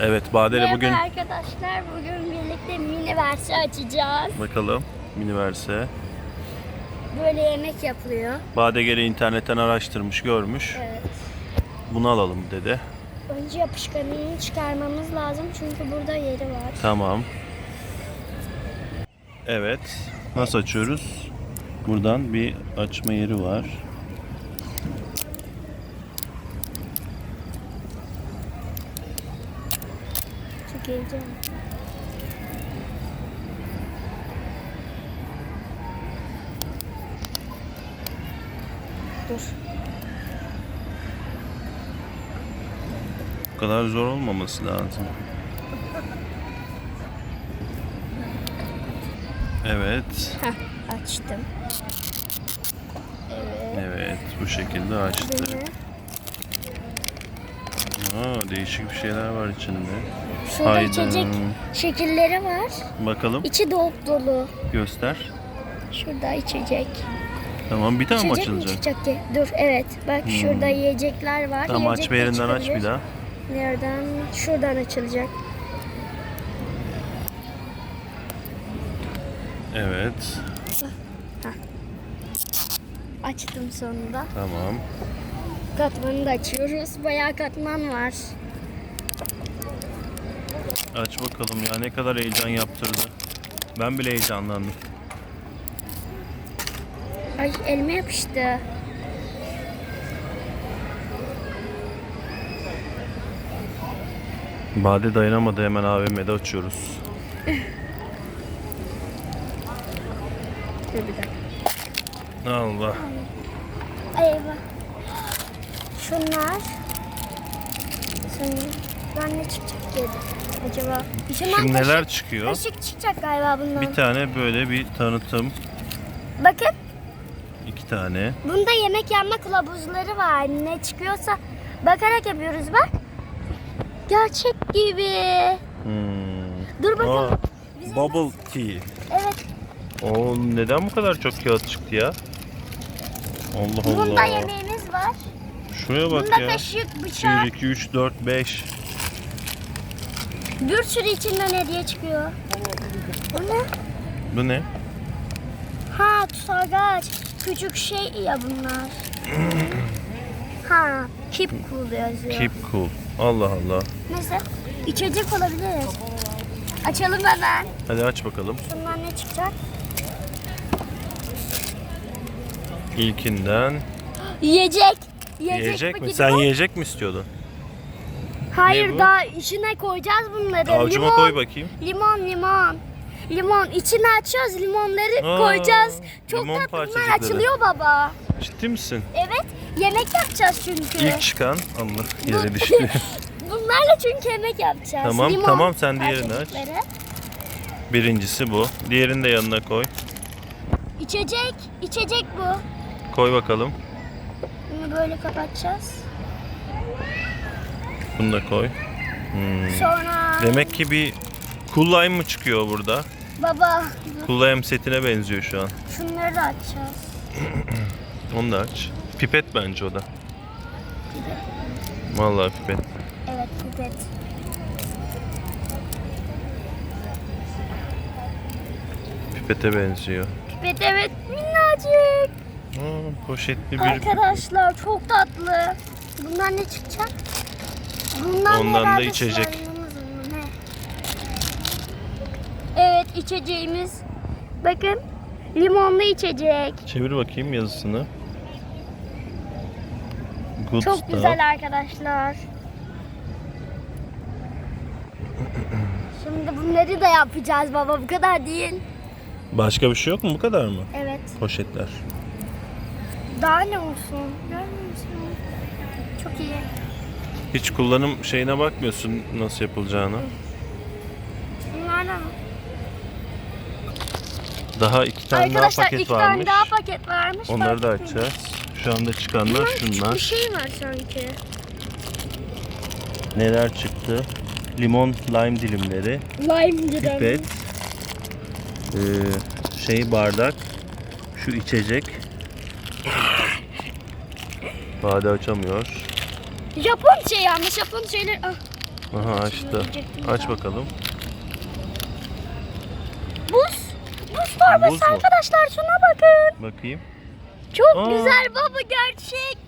Evet Badele Merhaba bugün arkadaşlar. Bugün birlikte mini versi açacağız. bakalım miniverse. Böyle yemek yapılıyor. Badegeri internetten araştırmış görmüş. Evet. Bunu alalım dedi. Önce yapışkanını çıkarmamız lazım çünkü burada yeri var. Tamam. Evet. Nasıl açıyoruz? Buradan bir açma yeri var. Heyecanlı. Dur. Bu kadar zor olmaması lazım. Evet. Heh, açtım. Evet. Evet. Bu şekilde açtı. Aa, değişik bir şeyler var içinde. Şurada Haydi. içecek şekilleri var. Bakalım. İçi dop dolu. Göster. Şurada içecek. Tamam bir tane mi İçecek mi açılacak? çıkacak ki? Dur evet. Bak şurada yiyecekler var. Tamam Yiyecek açma de yerinden aç bir daha. Nereden? Şuradan açılacak. Evet. Açtım sonunda. Tamam. Katmanı da açıyoruz. Bayağı katman var. Aç bakalım ya ne kadar heyecan yaptırdı. Ben bile heyecanlandım. Ay elime yapıştı. Bade dayanamadı hemen AVM'de açıyoruz. Dur bir dakika. Allah. Eyvah. Şunlar. Şimdi ben ne çıkacak ki acaba? İçinden Şimdi neler çıkıyor? Kaşık çıkacak galiba bundan. Bir tane böyle bir tanıtım. Bakın iki tane. bunda yemek yapma kılavuzları var. Ne çıkıyorsa bakarak yapıyoruz bak. Gerçek gibi. Hmm. Dur bakalım. Aa, bubble tea. Evet. O neden bu kadar çok kağıt çıktı ya? Allah Bunda Allah. yemeğimiz var. Şuraya bak Bunda ya. kaşık, bıçak. 1, 2, 3, 4, 5. Bir sürü içinden hediye çıkıyor. Bu ne? Bu ne? Ha tutagaç. Küçük şey ya bunlar. ha keep cool yazıyor. Keep cool. Allah Allah. Neyse içecek olabilir. Açalım hemen. Hadi aç bakalım. Şundan ne çıkacak? İlkinden. Yiyecek. Yiyecek, Yiyecek mi? Sen yiyecek mi istiyordun? Hayır bu? daha içine koyacağız bunları. Avucuma limon, koy bakayım. Limon limon. Limon içine açıyoruz limonları Aa, koyacağız. Çok limon tatlı bunlar parçacıkları. açılıyor baba. Ciddi misin? Evet yemek yapacağız çünkü. İlk çıkan Allah yere düştü. Bunlarla çünkü yemek yapacağız. Tamam, Limon tamam, sen diğerini aç. Birincisi bu. Diğerini de yanına koy. İçecek, içecek bu. Koy bakalım. Bunu böyle kapatacağız. Bunu da koy. Hmm. Sonra Demek ki bir Cool Lime mı çıkıyor burada? baba Cool Lime setine benziyor şu an. şunları da açacağız. Onu da aç. Pipet bence o da. Vallahi pipet. Evet pipet. Pipete benziyor. Pipet evet minnacık. Aa, poşetli bir Arkadaşlar çok tatlı. Bundan ne çıkacak? Bundan Ondan da herhalde içecek. slime'ımız mı ne? Evet içeceğimiz. Bakın limonlu içecek. Çevir bakayım yazısını. Good Çok stuff. güzel arkadaşlar. Şimdi bunları da yapacağız baba bu kadar değil. Başka bir şey yok mu? Bu kadar mı? Evet. Poşetler. Daha ne olsun? Görmüyor musun? Çok iyi. Hiç kullanım şeyine bakmıyorsun nasıl yapılacağını. Bunlardan? Daha iki tane Arkadaşlar daha paket iki varmış. tane daha paket varmış. Onları da Bak. açacağız. Şu anda çıkanlar şunlar. Bir şey var sanki. Neler çıktı? Limon lime dilimleri, Lime dilim. pipet, ee, şey bardak, şu içecek. Bade açamıyor. Japon şey yanlış Japon şeyler. Ah. Aha açtı. Aç bakalım. Buz. Buz torbası Buz mu? arkadaşlar şuna bakın. Bakayım. Çok Aa. güzel baba gerçek.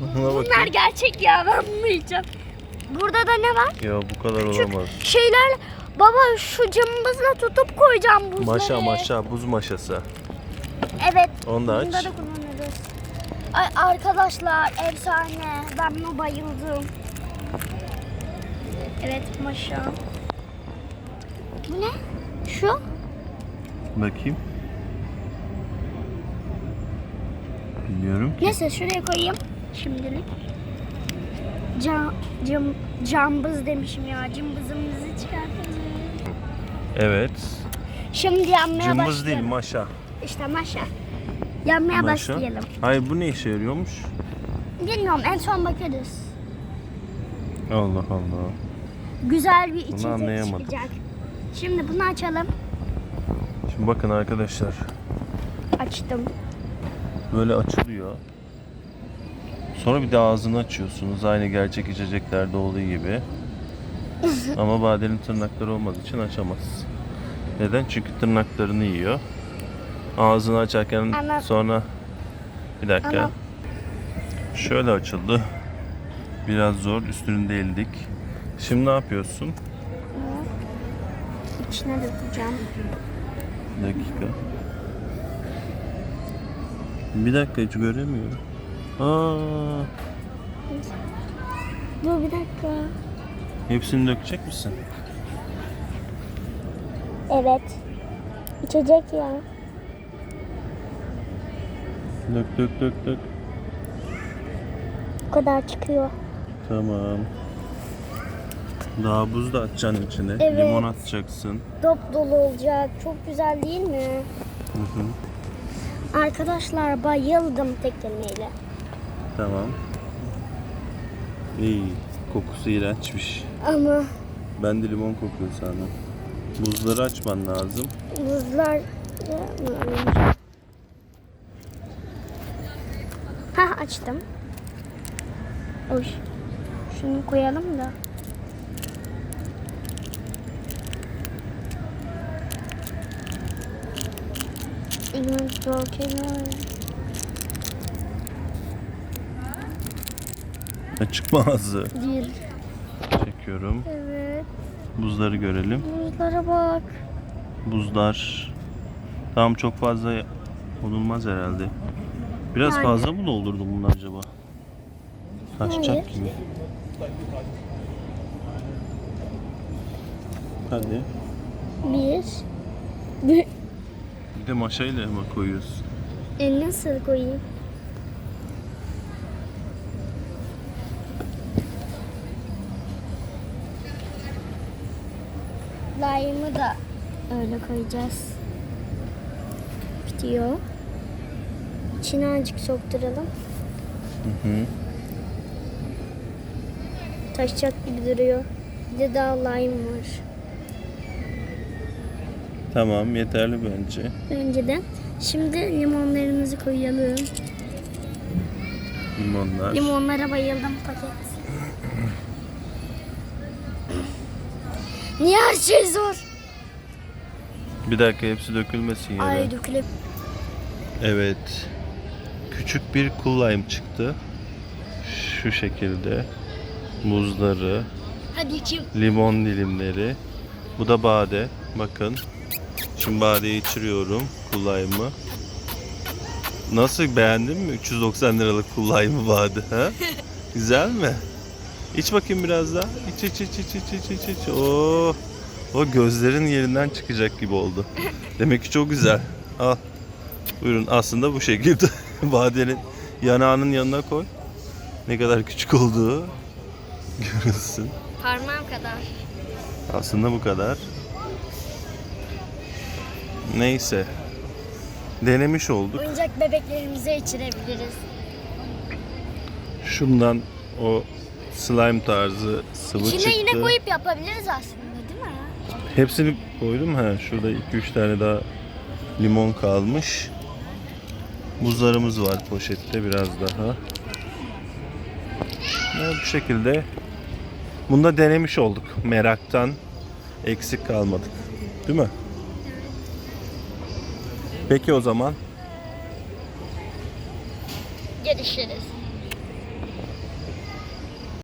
Bunlar gerçek ya ben bunu yiyeceğim. Burada da ne var? Ya bu kadar olamaz. Şeyler baba şu cımbızla tutup koyacağım buzları. Maşa maşa buz maşası. Evet. Onu da Bunda aç. da kullanırız. Ay arkadaşlar efsane. Ben buna bayıldım. Evet maşa. Bu ne? Şu? Bakayım. Bilmiyorum ki. Neyse şuraya koyayım şimdilik. Cam, cam, cambız demişim ya. Cımbızımızı çıkartalım. Evet. Şimdi yanmaya Cımbız başlayalım. değil maşa. İşte maşa. Yanmaya başlayalım. Hayır bu ne işe yarıyormuş? Bilmiyorum en son bakarız. Allah Allah. Güzel bir içecek anlayamadım. çıkacak. Şimdi bunu açalım. Şimdi bakın arkadaşlar. Açtım. Böyle açılıyor. Sonra bir de ağzını açıyorsunuz. Aynı gerçek içeceklerde olduğu gibi. Ama badenin tırnakları olmadığı için açamaz. Neden? Çünkü tırnaklarını yiyor. Ağzını açarken Ama- sonra bir dakika. Ama- Şöyle açıldı. Biraz zor. Üstünü deldik. Şimdi ne yapıyorsun? İçine dökeceğim. Bir dakika. Bir dakika hiç göremiyorum. Aa, Dur bir dakika. hepsini dökecek misin? Evet. İçecek ya. Dök dök dök dök. Bu kadar çıkıyor. Tamam. Daha buz da atacaksın içine. Evet. Limon atacaksın. Dop dolu olacak. Çok güzel değil mi? Hı hı. Arkadaşlar bayıldım tek kelimeyle. Tamam. İyi. Kokusu iğrençmiş. Ama Ben de limon kokuyor sandım. Buzları açman lazım. buzlar... Ha açtım. Oy. Şunu koyalım da. İlginç. Açık ağzı? Bir. Çekiyorum. Evet. Buzları görelim. Buzlara bak. Buzlar. Tamam çok fazla olunmaz herhalde. Biraz Yani. fazla mı doldurdum bunu acaba? Taşacak Hayır. gibi. Hadi. Bir. Bir. Bir de maşayla mı koyuyorsun? E nasıl koyayım? Lime'ı da öyle koyacağız. Bitiyor. İçine azıcık sokturalım. Hı hı. Taşacak gibi duruyor. Bir de daha lime var. Tamam yeterli bence. Önceden. Şimdi limonlarımızı koyalım. Limonlar. Limonlara bayıldım paket. Niye her şey zor? Bir dakika hepsi dökülmesin yere. Ay dökülüp. Evet. Küçük bir lime çıktı. Şu şekilde. Muzları, Hadi kim? limon dilimleri. Bu da bade. Bakın. Şimdi badeyi içiriyorum. Lime'ı. Nasıl beğendin mi? 390 liralık lime'ı bade. Ha? Güzel mi? İç bakayım biraz daha. İç iç iç iç iç iç iç iç. Oo. O gözlerin yerinden çıkacak gibi oldu. Demek ki çok güzel. Al. Buyurun aslında bu şekilde. Badenin yanağının yanına koy. Ne kadar küçük olduğu görürsün. Parmağım kadar. Aslında bu kadar. Neyse. Denemiş olduk. Oyuncak bebeklerimize içirebiliriz. Şundan o slime tarzı sıvı İçine çıktı. yine koyup yapabiliriz aslında değil mi? Hepsini koydum. Ha, şurada 2-3 tane daha limon kalmış. Buzlarımız var poşette biraz daha. Evet, bu şekilde Bunu da denemiş olduk. Meraktan eksik kalmadık. Değil mi? Peki o zaman Görüşürüz.